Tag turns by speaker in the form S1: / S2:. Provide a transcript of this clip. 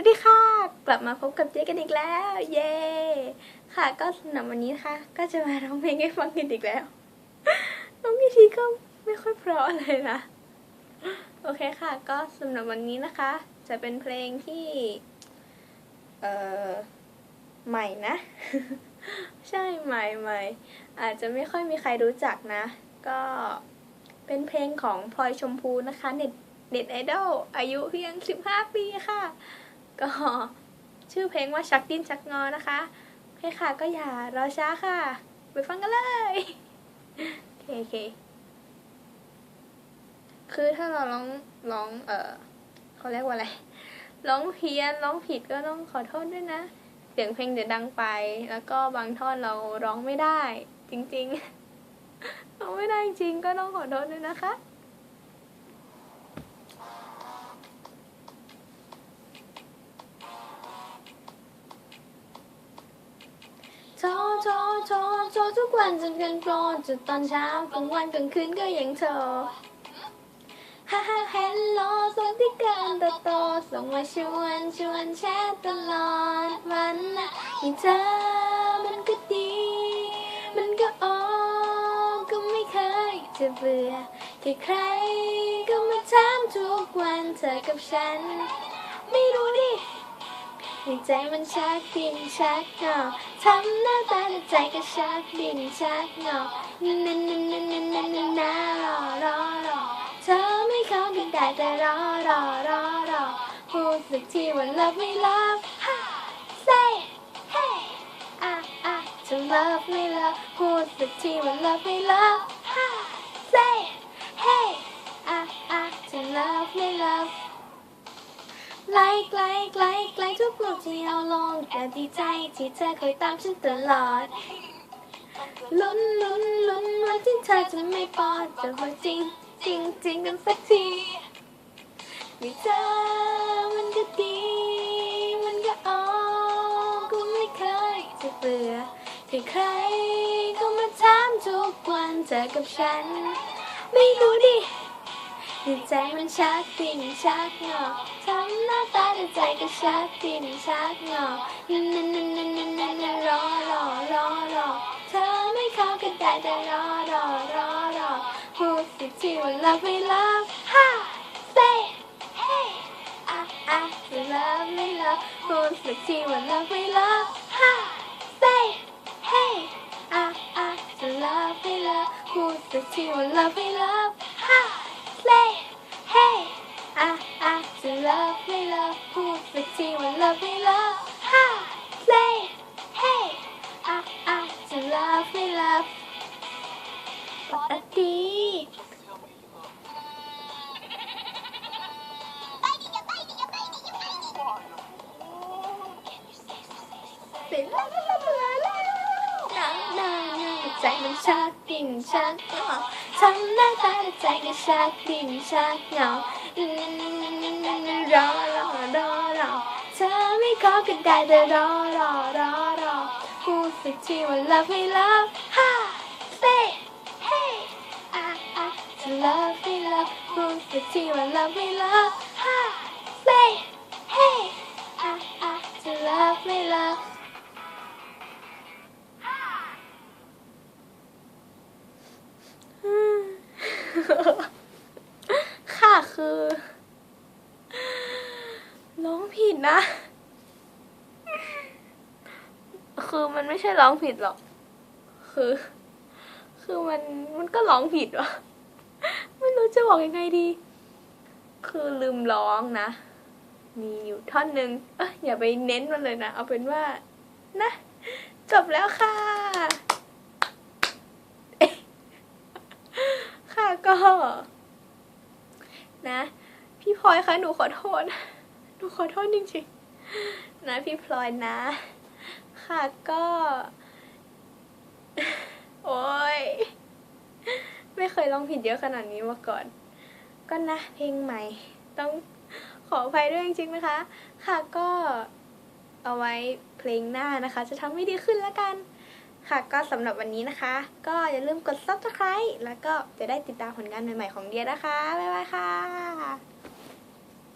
S1: วัสดีค่ะ กลับมาพบกับเจ๊กันอีกแล้ว เย้ค่ะ ก็สำหรับวันนี้นะคะก็จะมาร้องเพลงให้ฟังกันอีกแล้วน้องพีทีก็ไม่ค่อยเพราะเลยนะโอเคค่ะ ก็สำหรับวันนี้นะคะ จะเป็นเพลงที่ เอ่อใหม่นะ ใช่ใหม่ใหม่อาจจะไม่ค่อยมีใครรู้จักนะ ก็เป็นเพลงของพลอยชมพูนะคะเน็ตเน็ตไอดอลอายุเพียง 15 ปีค่ะ ก็ชื่อเพลงว่าชักดิ้นชักงอนะคะโอเคค่ะ ก็อย่ารอช้าค่ะ ไปฟังกันเลยโอเคโอเคคือถ้าเราร้องร้องเออเขาเรียกว่าอะไรร้องเพี้ยนร้องผิดก็ต้องขอโทษด้วยนะ เสียงเพลงเดี๋ยวดังไป แล้วก็บางท่อนเราร้องไม่ได้ จริงๆร้องไม่ได้จริงก็ต้องขอโทษด้วยนะคะ โทรโทรโทรทุกวันจนเกินโปรจนตอนเช้ากลางวันกลางคืนก็ยังโทรฮ่าฮ่าเฮลโลส่งที่เกินโตโตส่งมาชวนชวนแชทตลอดวันนะมีเธอมันก็ดี มันก็โอก็ไม่เคยจะเบื่อที่ใครก็มาถามทุกวันเธอกับฉัน ไม่รู้ดิ ในใจมันชักดินชักเงอทำหน้าตาแต่ใจก็ชักดินชักงอนันนันนันนันนันนันนารอรอรอเธอไม่เข้ากันได้แต่รอรอรอรอพูดสักทีว่า love ไม่ love say hey อะอะจะ love ไม่ love พูดสักทีว่า love ไม่ love say hey อะอะจะ love ไม่ love ไลค์ไลค์ไลค์ไลค์ทุก รูปที่เอาลงแต่ดีใจที่เธอคอยตามฉันตลอด ลุ้นลุ้นลุ้นวันที่เธอจะไม่ปลอดจะพอจริง จริงจริงกันสักทีมีเธอมันก็ดี มันก็อ๋อก็ไม่เคยจะเบื่อที่ใครก็มาถามทุกวันเจอกับฉัน ไม่รู้ดิในใจมันชักดิ้นชักงอทำ หน้าตาแต่ใจก็ชักดิ้นชักงอนั่นนั่นนั่นนั่นนั่นนันนันรอรอรอรอเธอไม่เข้ากันได้แต่รอรอรอรอพูดสิที่ว่า love ไม่ love ฮ่า say hey อะอะจะ love ไม่ love พูดสิที่ว่า love ไม่ love ฮ่า say hey อะอะจะ love ไม่ love พูดสิที่ว่า love ไม่ love ฮ่า say hey อะอะจะ love ไม่ love พูด สักทีว่า love ไม่ love ฮ่า say hey อะอะจะ love ไม่ love ปกติเสร็จแล้วแล้วแล้วแล้วนานนาใจมันชักดิ่งชักเงอทำหน้าตาใจก็ชักดิ่งชักเหงารอรอรอรอเธอไม่ ขอก็ได้แต่รอรอรอรอพูดสักทีว่า love ไม่ love ฮ่า say hey อะอะจะ love ไม่ love พูดสักทีว่า love ไม่ love ฮ่า say hey อะอะจะ love ไม่ love ค่ะคือร้องผิดนะ คือมันไม่ใช่ร้องผิดหรอก คือ คือมันมันก็ร้องผิดวะไม่รู้จะบอกยังไงดี คือลืมร้องนะ มีอยู่ท่อนหนึ่งเอยอย่าไปเน้นมันเลยนะ เอาเป็นว่า นะ จบแล้วค่ะ ค่ะก็ นะ พี่พลอยคะหนูขอโทษ หนูขอโทษจริงๆ นะพี่พลอยนะ ค่ะก็ โอ้ยไม่เคยร้องผิดเยอะขนาดนี้มาก่อน ก็นะเพลงใหม่ ต้องขออภัยด้วยจริงๆนะคะ ค่ะก็เอาไว้เพลงหน้านะคะ จะทำให้ดีขึ้นแล้วกัน ค่ะก็สำหรับวันนี้นะคะ ก็อย่าลืมกด subscribe แล้วก็จะได้ติดตามผลงานใหม่ๆของเดียนะคะ บ๊ายบายค่ะ